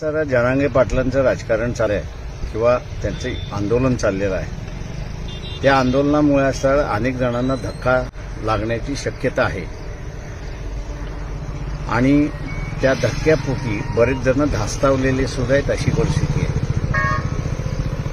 Sir जनांगे पाटलांचं राजकारण चालू आहे किंवा त्यांचं आंदोलन चाललेलं आहे. त्या आंदोलनामुळे सर अनेक जणांना धक्का लागण्याची शक्यता आहे. आणि त्या धक्क्यापोटी बरेच जण धास्तावलेले सुद्धा आहेत अशी परिस्थिती आहे.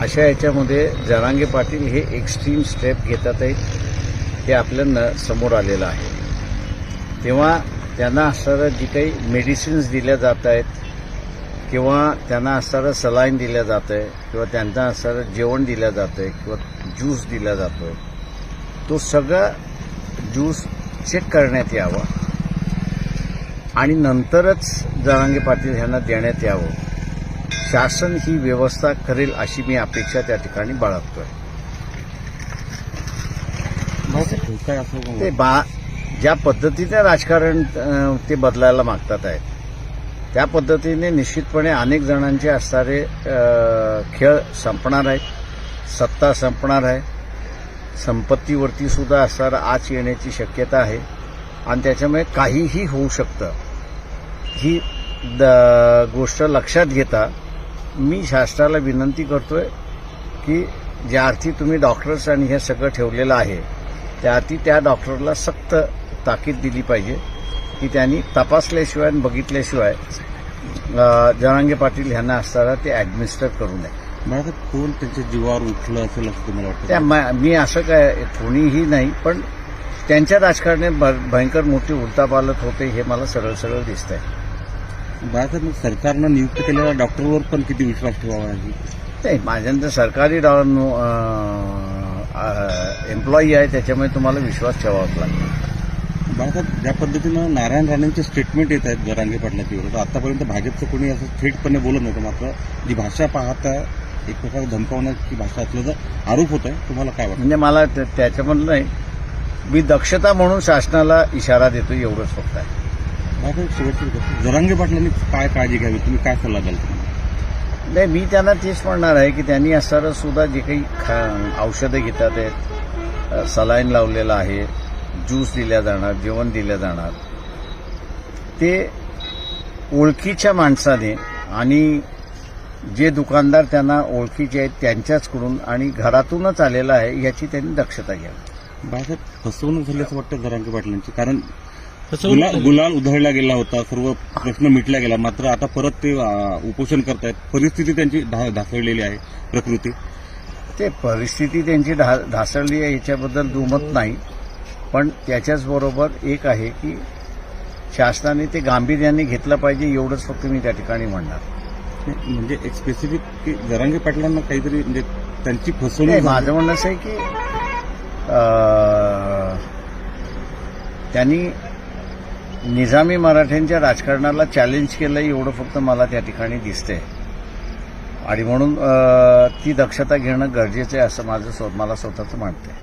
अशा याच्यामध्ये जनांगे पाटील हे एक्स्ट्रीम स्टेप घेतात आहेत हे आपल्याला समोर आलेलं आहे. तेव्हा त्यांना असणारं जी काही मेडिसिन्स दिल्या जात आहेत किंवा त्यांना असणारं सलाईन दिल्या जात आहे किंवा त्यांना असणारं जेवण दिलं जातं आहे किंवा ज्यूस दिला जातो तो सगळा ज्यूस चेक करण्यात यावा. आणि नंतरच जरांगे पाटील यांना देण्यात यावं. शासन ही व्यवस्था करेल अशी मी अपेक्षा त्या ठिकाणी बाळगतोय. ते बा ज्या पद्धतीने राजकारण ते बदलायला मागतात आहेत. त्या पद्धतीने निश्चितपणे अनेक जणांचे असणारे खेळ संपणार आहेत. सत्ता संपणार आहे. संपत्तीवरती सुद्धा असणारा आच येण्याची शक्यता आहे. आणि त्याच्यामुळे काहीही होऊ शकतं. ही द गोष्ट लक्षात घेता मी शासनाला विनंती करतोय की ज्या अर्थी तुम्ही डॉक्टर्स आणि हे सगळं ठेवलेलं आहे त्या अर्थी त्या डॉक्टरला सक्त ताकीद दिली पाहिजे. की त्यांनी तपासल्याशिवाय आणि बघितल्याशिवाय अ, जरांगे पाटील यांना असताना ते ॲडमिनिस्टर करू नये. मला कोण त्यांच्या जीवावर उठलं असेल असं तुम्हाला वाटतं? मा- असं काय कोणीही नाही पण त्यांच्या राजकारणात भ- भयंकर मोठी उलतापालत होते हे मला सरळ सरळ दिसतंय. बाळासाहेब मग सरकारनं नियुक्त केलेल्या डॉक्टरवर पण किती विश्वास ठेवावा आहे नाही माझ्यानंतर सरकारी एम्प्लॉई आहे त्याच्यामुळे तुम्हाला विश्वास ठेवावाच लागतो बाळासाहेब ज्या पद्धतीनं नारायण राणेंचे स्टेटमेंट येत आहेत जरांगे पाटलाच्या विरोधात आतापर्यंत भाजपचं कोणी असं थेटपणे बोलत नव्हतं मात्र जी भाषा पाहता एक प्रकारे धमकावण्याची भाषा असल्याचा आरोप होत आहे तुम्हाला काय वाटतं? म्हणजे मला त्या- त्याच्यामधलं नाही. मी दक्षता म्हणून शासनाला इशारा देतो एवढंच फक्त आहे. शेवटची जरांगे पाटलांनी काय काळजी घ्यावी? तुम्ही काय सल्ला द्याल नाही मी त्यांना तेच म्हणणार आहे की त्यांनी असणारं सुद्धा जे काही खा औषधं घेतात आहेत सलाईन लावलेलं आहे ज्यूस दिल्या जाणार जेवण दिलं जाणार. ते ओळखीच्या माणसाने आणि जे दुकानदार त्यांना ओळखीचे आहेत त्यांच्याचकडून आणि घरातूनच आलेलं आहे याची त्यांनी दक्षता घ्यावी. बाळासाहेब फसवणूक झाली असं वाटतं जरांगे पाटलांची? कारण गुलाल गुलाल उधळला गेला होता सर्व प्रश्न मिटला गेला. मात्र आता परत ते उपोषण करतायत. परिस्थिती त्यांची ढासळलेली आहे प्रकृती. ते परिस्थिती त्यांची ढासळली आहे याच्याबद्दल दुमत नाही. पण त्याच्याच बरोबर एक आहे की शासनाने ते गांभीर्याने घेतलं पाहिजे एवढंच फक्त मी त्या ठिकाणी म्हणणार. म्हणजे एक स्पेसिफिक की जरांगे पाटलांना काहीतरी म्हणजे त्यांची फसवणूक. माझं म्हणणं असं आहे की त्यांनी निजामी मराठ्यांच्या राजकारणाला चॅलेंज केलं एवढं फक्त मला त्या ठिकाणी दिसतंय. आणि म्हणून ती दक्षता घेणं गरजेचं आहे असं माझं मला स्वतःचं म्हणतंय